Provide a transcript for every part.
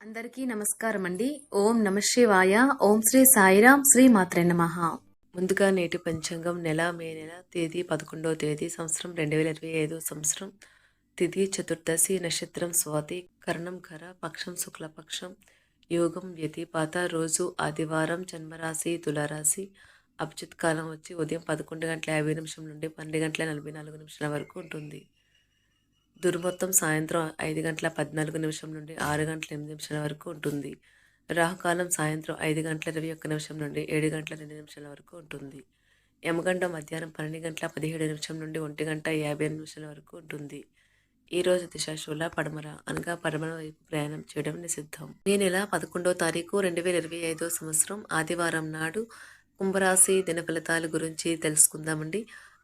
అందరికీ నమస్కారం అండి ఓం నమ శివాయ. ఓం శ్రీ సాయిరాం. శ్రీ మాత్రే నమ. ముందుగా నేటి పంచాంగం నెల మే నెల తేదీ పదకొండవ తేదీ సంవత్సరం రెండు వేల ఇరవై ఐదో సంవత్సరం. తిథి చతుర్దశి నక్షత్రం స్వాతి. కర్ణం కర పక్షం శుక్లపక్షం. యోగం వ్యతిపాత రోజు ఆదివారం జన్మరాశి తులారాశి. అభిజిత్ కాలం వచ్చి ఉదయం పదకొండు గంటల యాభై నిమిషం నుండి పన్నెండు గంటల నలభై నాలుగు నిమిషాల వరకు ఉంటుంది. దుర్మొత్తం సాయంత్రం ఐదు గంటల పద్నాలుగు నిమిషం నుండి ఆరు గంటల ఎనిమిది నిమిషాల వరకు ఉంటుంది. రాహుకాలం సాయంత్రం ఐదు గంటల ఇరవై ఒక్క నిమిషం నుండి ఏడు గంటల రెండు నిమిషాల వరకు ఉంటుంది. యమగండం మధ్యాహ్నం పన్నెండు గంటల పదిహేడు నిమిషం నుండి ఒంటి గంట యాభై ఎనిమిది నిమిషాల వరకు ఉంటుంది. ఈ రోజు దిశాశూల పడమర అనగా పడమర వైపు ప్రయాణం చేయడం నిషిద్ధం. ఈ నెల పదకొండవ తారీఖు రెండు వేల ఇరవై ఐదో సంవత్సరం ఆదివారం నాడు కుంభరాశి దిన ఫలితాల గురించి తెలుసుకుందామండి.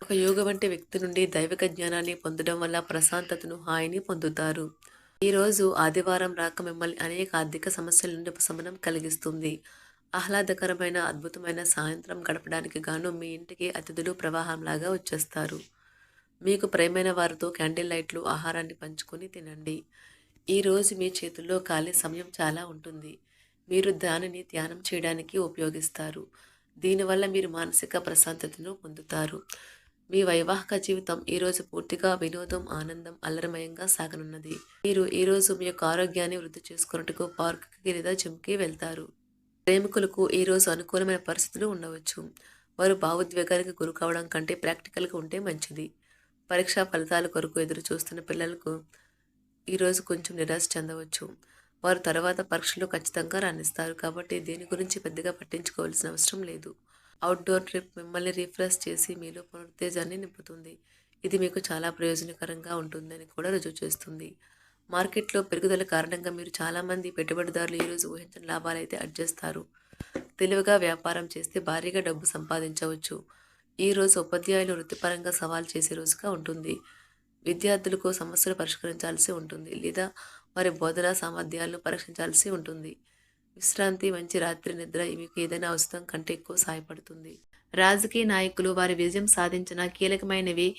ఒక యోగ వంటి వ్యక్తి నుండి దైవిక జ్ఞానాన్ని పొందడం వల్ల ప్రశాంతతను హాయిని పొందుతారు. ఈరోజు ఆదివారం రాక మిమ్మల్ని అనేక ఆర్థిక సమస్యల నుండి ఉపశమనం కలిగిస్తుంది. ఆహ్లాదకరమైన అద్భుతమైన సాయంత్రం గడపడానికి గాను మీ ఇంటికి అతిథులు ప్రవాహంలాగా వచ్చేస్తారు. మీకు ప్రేమైన వారితో క్యాండిల్ లైట్లు ఆహారాన్ని పంచుకొని తినండి. ఈ రోజు మీ చేతుల్లో ఖాళీ సమయం చాలా ఉంటుంది. మీరు దానిని ధ్యానం చేయడానికి ఉపయోగిస్తారు. దీనివల్ల మీరు మానసిక ప్రశాంతతను పొందుతారు. మీ వైవాహిక జీవితం ఈరోజు పూర్తిగా వినోదం ఆనందం అల్లరమయంగా సాగనున్నది. మీరు ఈరోజు మీ యొక్క ఆరోగ్యాన్ని వృద్ధి చేసుకున్నట్టుకు పార్కుకి లేదా జిమ్కి వెళ్తారు. ప్రేమికులకు ఈరోజు అనుకూలమైన పరిస్థితులు ఉండవచ్చు. వారు భావోద్వేగానికి గురి కావడం కంటే ప్రాక్టికల్గా ఉంటే మంచిది. పరీక్షా ఫలితాల కొరకు ఎదురు చూస్తున్న పిల్లలకు ఈరోజు కొంచెం నిరాశ చెందవచ్చు. వారు తర్వాత పరీక్షలు ఖచ్చితంగా రాణిస్తారు కాబట్టి దీని గురించి పెద్దగా పట్టించుకోవాల్సిన అవసరం లేదు. అవుట్డోర్ ట్రిప్ మిమ్మల్ని రిఫ్రెష్ చేసి మీలో పునరుత్తేజాన్ని నింపుతుంది. ఇది మీకు చాలా ప్రయోజనకరంగా ఉంటుందని కూడా రుజువు చేస్తుంది. మార్కెట్లో పెరుగుదల కారణంగా మీరు చాలామంది పెట్టుబడిదారులు ఈరోజు ఊహించిన లాభాలైతే అడ్జేస్తారు. తెలివిగా వ్యాపారం చేస్తే భారీగా డబ్బు సంపాదించవచ్చు. ఈ రోజు ఉపాధ్యాయులు వృత్తిపరంగా సవాల్ చేసే రోజుగా ఉంటుంది. విద్యార్థులకు సమస్యలు పరిష్కరించాల్సి ఉంటుంది లేదా వారి బోధనా సామర్థ్యాలను పరీక్షించాల్సి ఉంటుంది. విశ్రాంతి మంచి రాత్రి నిద్ర మీకు ఏదైనా అవసరం కంటే ఎక్కువ సహాయపడుతుంది. రాజకీయ నాయకులు వారి విజయం సాధించిన కీలకమైనవి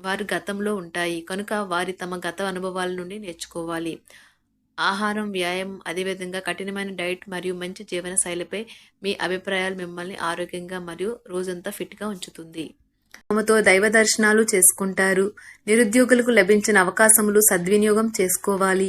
వారి గతంలో ఉంటాయి. కనుక వారి తమ గత అనుభవాల నుండి నేర్చుకోవాలి. ఆహారం వ్యాయామం అదేవిధంగా కఠినమైన డైట్ మరియు మంచి జీవన శైలిపై మీ అభిప్రాయాలు మిమ్మల్ని ఆరోగ్యంగా మరియు రోజంతా ఫిట్గా ఉంచుతుంది. తమతో దైవ దర్శనాలు చేసుకుంటారు. నిరుద్యోగులకు లభించిన అవకాశములు సద్వినియోగం చేసుకోవాలి.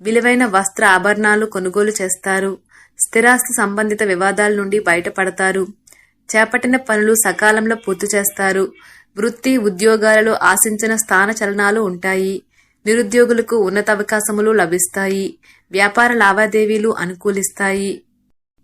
విలువైన వస్త్ర ఆభరణాలు కొనుగోలు చేస్తారు. స్థిరాస్తి సంబంధిత వివాదాల నుండి బయటపడతారు. చేపట్టిన పనులు సకాలంలో పూర్తి చేస్తారు. వృత్తి ఉద్యోగాలలో ఆశించిన స్థాన చలనాలు ఉంటాయి. నిరుద్యోగులకు ఉన్నత అవకాశములు లభిస్తాయి. వ్యాపార లావాదేవీలు అనుకూలిస్తాయి.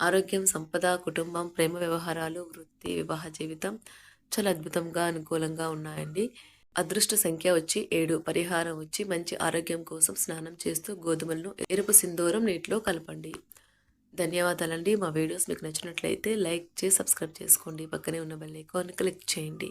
ఆరోగ్యం సంపద కుటుంబం ప్రేమ వ్యవహారాలు వృత్తి వివాహ జీవితం చాలా అద్భుతంగా అనుకూలంగా ఉన్నాయండి. అదృష్ట సంఖ్య వచ్చి ఏడు పరిహారం వచ్చి మంచి ఆరోగ్యం కోసం స్నానం చేస్తూ గోధుమలను ఎరుపు సింధూరం నీటిలో కలపండి. ధన్యవాదాలండి. మా వీడియోస్ మీకు నచ్చినట్లయితే లైక్ చేసి సబ్స్క్రైబ్ చేసుకోండి. పక్కనే ఉన్న బెల్ ఐకాన్ క్లిక్ చేయండి.